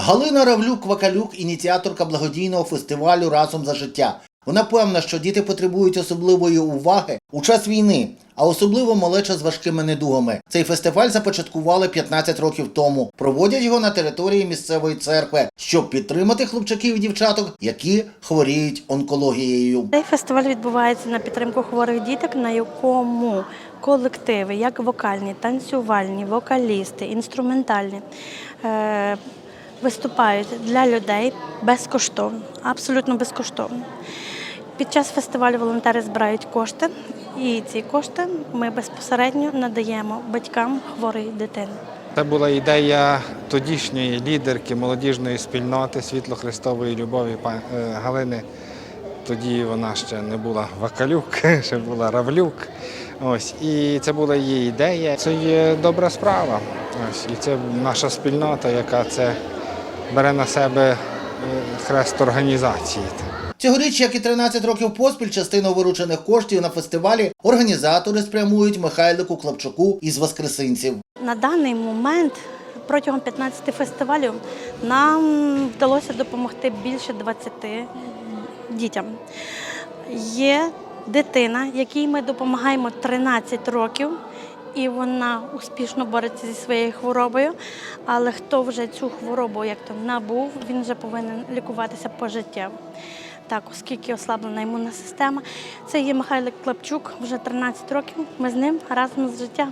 Галина Равлюк-Вакалюк, ініціаторка благодійного фестивалю Разом за життя. Вона певна, що діти потребують особливої уваги у час війни, а особливо малеча з важкими недугами. Цей фестиваль започаткували 15 років тому. Проводять його на території місцевої церкви, щоб підтримати хлопчаків і дівчаток, які хворіють онкологією. Цей фестиваль відбувається на підтримку хворих діток, на якому колективи, як вокальні, танцювальні, вокалісти, інструментальні, е, виступають для людей безкоштовно, абсолютно безкоштовно. Під час фестивалю волонтери збирають кошти, і ці кошти ми безпосередньо надаємо батькам хворої дитини. Це була ідея тодішньої лідерки молодіжної спільноти Світло Христової любові е, Галини. Тоді вона ще не була Вакалюк, ще була Равлюк. Ось і це була її ідея. Це є добра справа. Ось і це наша спільнота, яка це бере на себе е, хрест організації. Цьогоріч, як і 13 років поспіль, частину виручених коштів на фестивалі організатори спрямують Михайлику Клапчуку із Воскресинців. На даний момент протягом 15 фестивалів нам вдалося допомогти більше 20 дітям. Є дитина, якій ми допомагаємо 13 років, і вона успішно бореться зі своєю хворобою. Але хто вже цю хворобу як то набув, він вже повинен лікуватися пожиттєво. Так, оскільки ослаблена імунна система, це є Михайлик Клапчук, вже 13 років. Ми з ним разом з життя.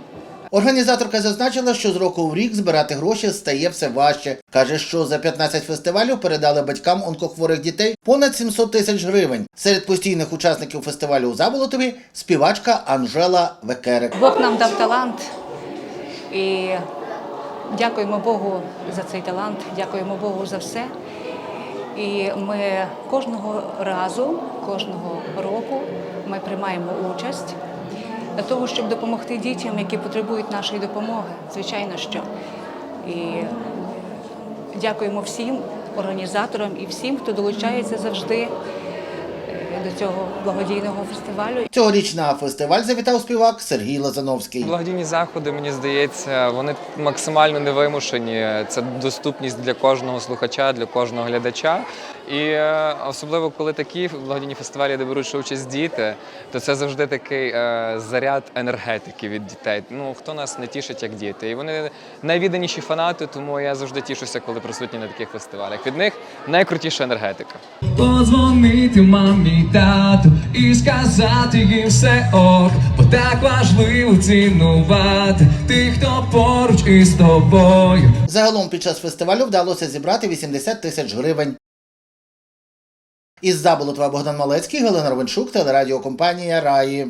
Організаторка зазначила, що з року в рік збирати гроші стає все важче. Каже, що за 15 фестивалів передали батькам онкохворих дітей понад 700 тисяч гривень. Серед постійних учасників фестивалю у Заболотові співачка Анжела Векерик. Бог нам дав талант і дякуємо Богу за цей талант, дякуємо Богу за все. І ми кожного разу, кожного року ми приймаємо участь для того, щоб допомогти дітям, які потребують нашої допомоги. Звичайно, що. І дякуємо всім організаторам і всім, хто долучається завжди до цього благодійного фестивалю. Цьогоріч на фестиваль завітав співак Сергій Лозановський. Благодійні заходи, мені здається, вони максимально невимушені. Це доступність для кожного слухача, для кожного глядача. І е, особливо коли такі благодійні фестивалі, де беруть участь діти, то це завжди такий е, заряд енергетики від дітей. Ну хто нас не тішить, як діти. І вони найвідданіші фанати, тому я завжди тішуся, коли присутні на таких фестивалях. Від них найкрутіша енергетика. Подзвонити мамі тату і сказати їм все ок, бо так важливо цінувати тих, хто поруч із тобою. Загалом під час фестивалю вдалося зібрати 80 тисяч гривень. Із Заболотва Богдан Малецький, Галина Ровенчук, телерадіокомпанія Раї.